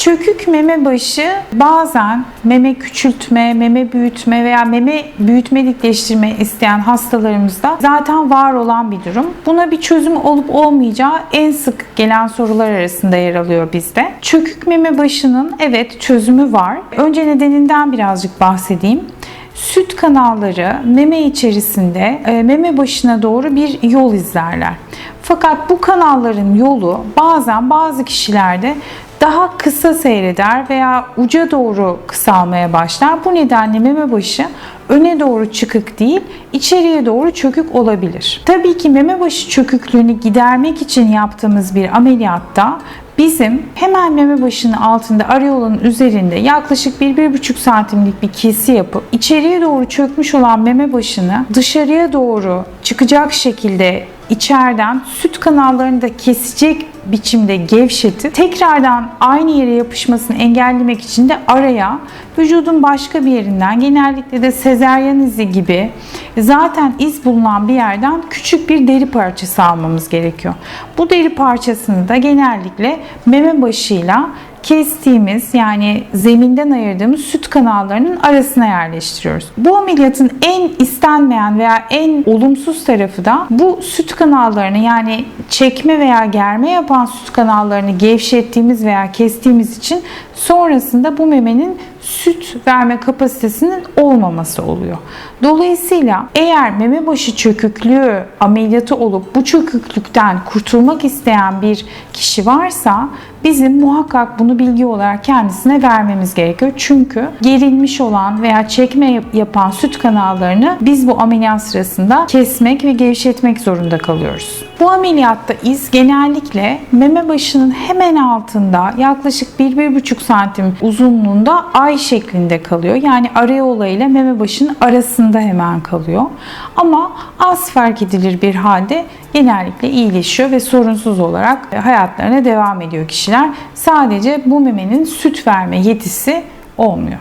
Çökük meme başı bazen meme küçültme, meme büyütme veya meme büyütme dikleştirme isteyen hastalarımızda zaten var olan bir durum. Buna bir çözüm olup olmayacağı en sık gelen sorular arasında yer alıyor bizde. Çökük meme başının evet çözümü var. Önce nedeninden birazcık bahsedeyim. Süt kanalları meme içerisinde e, meme başına doğru bir yol izlerler. Fakat bu kanalların yolu bazen bazı kişilerde daha kısa seyreder veya uca doğru kısalmaya başlar. Bu nedenle meme başı öne doğru çıkık değil, içeriye doğru çökük olabilir. Tabii ki meme başı çöküklüğünü gidermek için yaptığımız bir ameliyatta bizim hemen meme başının altında areolanın üzerinde yaklaşık 1-1,5 santimlik bir kesi yapıp içeriye doğru çökmüş olan meme başını dışarıya doğru çıkacak şekilde içeriden süt kanallarını da kesecek biçimde gevşetip tekrardan aynı yere yapışmasını engellemek için de araya vücudun başka bir yerinden genellikle de sezeryan izi gibi zaten iz bulunan bir yerden küçük bir deri parçası almamız gerekiyor. Bu deri parçasını da genellikle meme başıyla kestiğimiz yani zeminden ayırdığımız süt kanallarının arasına yerleştiriyoruz. Bu ameliyatın en istenmeyen veya en olumsuz tarafı da bu süt kanallarını yani çekme veya germe yapan süt kanallarını gevşettiğimiz veya kestiğimiz için sonrasında bu memenin süt verme kapasitesinin olmaması oluyor. Dolayısıyla eğer meme başı çöküklüğü ameliyatı olup bu çöküklükten kurtulmak isteyen bir kişi varsa bizim muhakkak bunu bilgi olarak kendisine vermemiz gerekiyor. Çünkü gerilmiş olan veya çekme yap- yapan süt kanallarını biz bu ameliyat sırasında kesmek ve gevşetmek zorunda kalıyoruz. Bu ameliyatta iz genellikle meme başının hemen altında yaklaşık 1-1,5 santim uzunluğunda ay şeklinde kalıyor. Yani areola ile meme başının arasında hemen kalıyor. Ama az fark edilir bir halde genellikle iyileşiyor ve sorunsuz olarak hayatlarına devam ediyor kişiler. Sadece bu memenin süt verme yetisi olmuyor.